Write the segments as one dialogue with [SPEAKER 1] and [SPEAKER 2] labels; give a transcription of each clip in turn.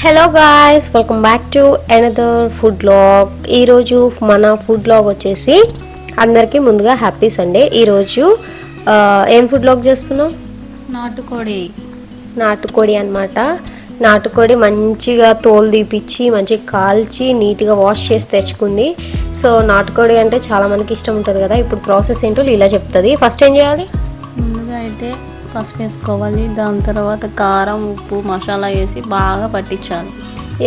[SPEAKER 1] Hello guys welcome back to another food blog ఈరోజు మన food blog వచ్చేసి అందరికీ ముందుగా హ్యాపీ సండే ఈరోజు ఏం ఫుడ్ బ్లాగ్ చేస్తున్నాం
[SPEAKER 2] నాటుకోడి.
[SPEAKER 1] నాటుకోడి అన్నమాట. నాటుకోడి మంచిగా తోలు తీపిచ్చి మంచిగా కాల్చి నీట్గా వాష్ చేసి తెచ్చుకుంది. సో నాటుకోడి అంటే చాలా మందికి ఇష్టం ఉంటుంది కదా. ఇప్పుడు ప్రాసెస్ ఏంటో ఇలా చెప్తుంది. ఫస్ట్ ఏం చేయాలి?
[SPEAKER 2] ముందుగా అయితే పసుపు వేసుకోవాలి. దాని తర్వాత కారం ఉప్పు మసాలా వేసి బాగా పట్టించాలి.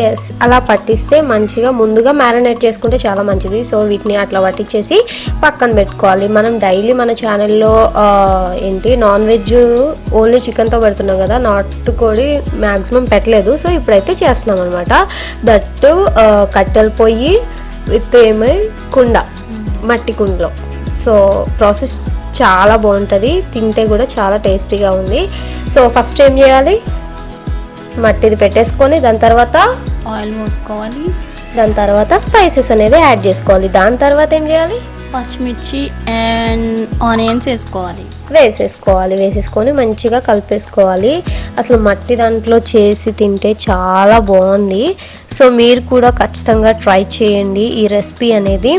[SPEAKER 1] ఎస్ అలా పట్టిస్తే మంచిగా ముందుగా మ్యారినేట్ చేసుకుంటే చాలా మంచిది. సో వీటిని అట్లా పట్టించేసి పక్కన పెట్టుకోవాలి. మనం డైలీ మన ఛానల్లో ఏంటి నాన్ వెజ్ ఓన్లీ చికెన్తో పెడుతున్నాం కదా నాటుకోడి మ్యాక్సిమం పెట్టలేదు. సో ఇప్పుడైతే చేస్తున్నాం అనమాట దట్టు కట్టెల పొయ్యి విత్ ఏమై కుండ మట్టి కుండలో. సో ప్రాసెస్ చాలా బాగుంటుంది తింటే కూడా చాలా టేస్టీగా ఉంది. సో ఫస్ట్ ఏం చేయాలి? మట్టిది పెట్టేసుకొని దాని తర్వాత
[SPEAKER 2] ఆయిల్ పోసుకోవాలి
[SPEAKER 1] దాని తర్వాత స్పైసెస్ అనేది యాడ్ చేసుకోవాలి. దాని తర్వాత ఏం చేయాలి?
[SPEAKER 2] పచ్చిమిర్చి అండ్ ఆనియన్స్ వేసుకోవాలి.
[SPEAKER 1] వేసేసుకోవాలి. వేసేసుకొని మంచిగా కలిపేసుకోవాలి. అసలు మట్టి దాంట్లో చేసి తింటే చాలా బాగుంది. సో మీరు కూడా ఖచ్చితంగా ట్రై చేయండి ఈ రెసిపీ అనేది.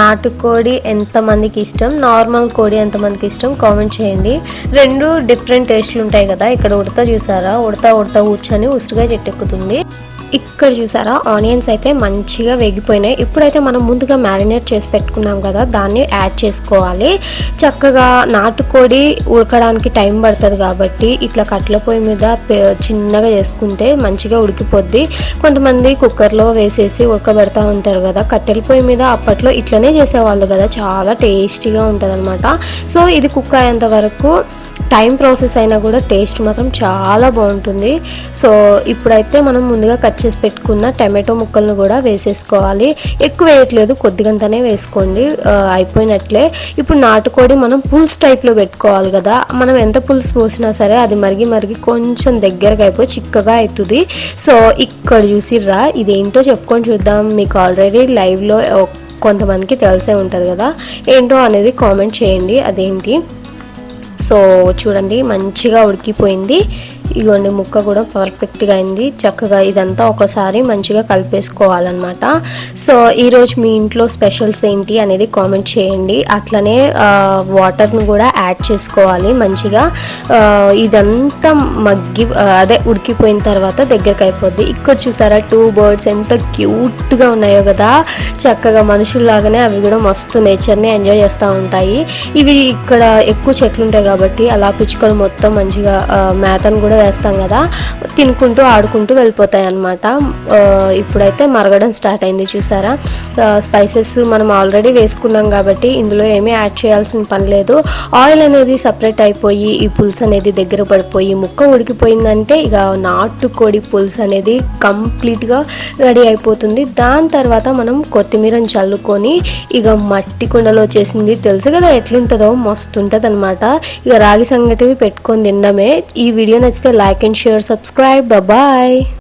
[SPEAKER 1] నాటుకోడి ఎంతమందికి ఇష్టం? నార్మల్ కోడి ఎంతమందికి ఇష్టం? కామెంట్ చేయండి. రెండు డిఫరెంట్ టేస్ట్లు ఉంటాయి కదా ఇక్కడ ఉడత చూసారా? ఉడత ఉడత కూర్చొని ఉసురుగా చెట్టెక్కుతుంది. ఇక్కడ చూసారా? ఆనియన్స్ అయితే మంచిగా వేగిపోయినాయి. ఇప్పుడైతే మనం ముందుగా మ్యారినేట్ చేసి పెట్టుకున్నాం కదా దాన్ని యాడ్ చేసుకోవాలి. చక్కగా నాటుకోడి ఉడకడానికి టైం పడుతుంది కాబట్టి ఇట్లా కట్ల పొయ్యి మీద చిన్నగా చేసుకుంటే మంచిగా ఉడికిపోద్ది. కొంతమంది కుక్కర్లో వేసేసి ఉడకబెడతా ఉంటారు కదా కట్టెల పొయ్యి మీద అప్పట్లో ఇట్లనే చేసేవాళ్ళు కదా చాలా టేస్టీగా ఉంటుంది సో ఇది కుక్ అయ్యేంత వరకు టైం ప్రాసెస్ అయినా కూడా టేస్ట్ మాత్రం చాలా బాగుంటుంది. సో ఇప్పుడైతే మనం ముందుగా కట్ చేసి పెట్టుకున్న టమాటో ముక్కలను కూడా వేసేసుకోవాలి. ఎక్కువ వేయట్లేదు కొద్దిగంతనే వేసుకోండి. అయిపోయినట్లే. ఇప్పుడు నాటుకోడి మనం పులుసు టైప్లో పెట్టుకోవాలి కదా. మనం ఎంత పులుసు పోసినా సరే అది మరిగి మరిగి కొంచెం దగ్గరగా అయిపోయి చిక్కగా అవుతుంది సో ఇక్కడ చూసిర్రా ఇదేంటో చెప్పుకొని చూద్దాం. మీకు ఆల్రెడీ లైవ్లో కొంతమందికి తెలిసే ఉంటుంది కదా. ఏంటో అనేది కామెంట్ చేయండి. అదేంటి? సో చూడండి మంచిగా ఉడికిపోయింది. ఇగోండి ముక్క కూడా పర్ఫెక్ట్గా అయింది. చక్కగా ఇదంతా ఒకసారి మంచిగా కలిపేసుకోవాలన్నమాట. సో ఈరోజు మీ ఇంట్లో స్పెషల్స్ ఏంటి అనేది కామెంట్ చేయండి. అట్లనే వాటర్ని కూడా యాడ్ చేసుకోవాలి మంచిగా. ఇదంతా మగ్గి అదే ఉడికిపోయిన తర్వాత దగ్గరకు అయిపోద్ది. ఇక్కడ చూసారా టూ బర్డ్స్ ఎంత క్యూట్గా ఉన్నాయో కదా. చక్కగా మనుషుల్లాగానే అవి కూడా మస్తు నేచర్ని ఎంజాయ్ చేస్తూ ఉంటాయి. ఇవి ఇక్కడ ఎక్కువ చెట్లు ఉంటాయి కాబట్టి అలా పిచ్చుకొని మొత్తం మంచిగా మేతను కూడా వేస్తాం కదా తినుకుంటూ ఆడుకుంటూ వెళ్ళిపోతాయి అనమాట ఇప్పుడైతే మరగడం స్టార్ట్ అయింది చూసారా? స్పైసెస్ మనం ఆల్రెడీ వేసుకున్నాం కాబట్టి ఇందులో ఏమీ యాడ్ చేయాల్సిన పని లేదు. ఆయిల్ అనేది సపరేట్ అయిపోయి ఈ పులుసు అనేది దగ్గర పడిపోయి ముక్క ఉడికిపోయిందంటే ఇక నాటుకోడి పులుసు అనేది కంప్లీట్గా రెడీ అయిపోతుంది. దాని తర్వాత మనం కొత్తిమీరని చల్లుకొని ఇక మట్టి కుండలో చేసింది తెలుసు కదా ఎట్లుంటుందో మస్తు ఉంటుంది అనమాట ఇక రాగి సంగటివి పెట్టుకొని తినడమే. ఈ వీడియో నచ్చితే like and share subscribe. Bye bye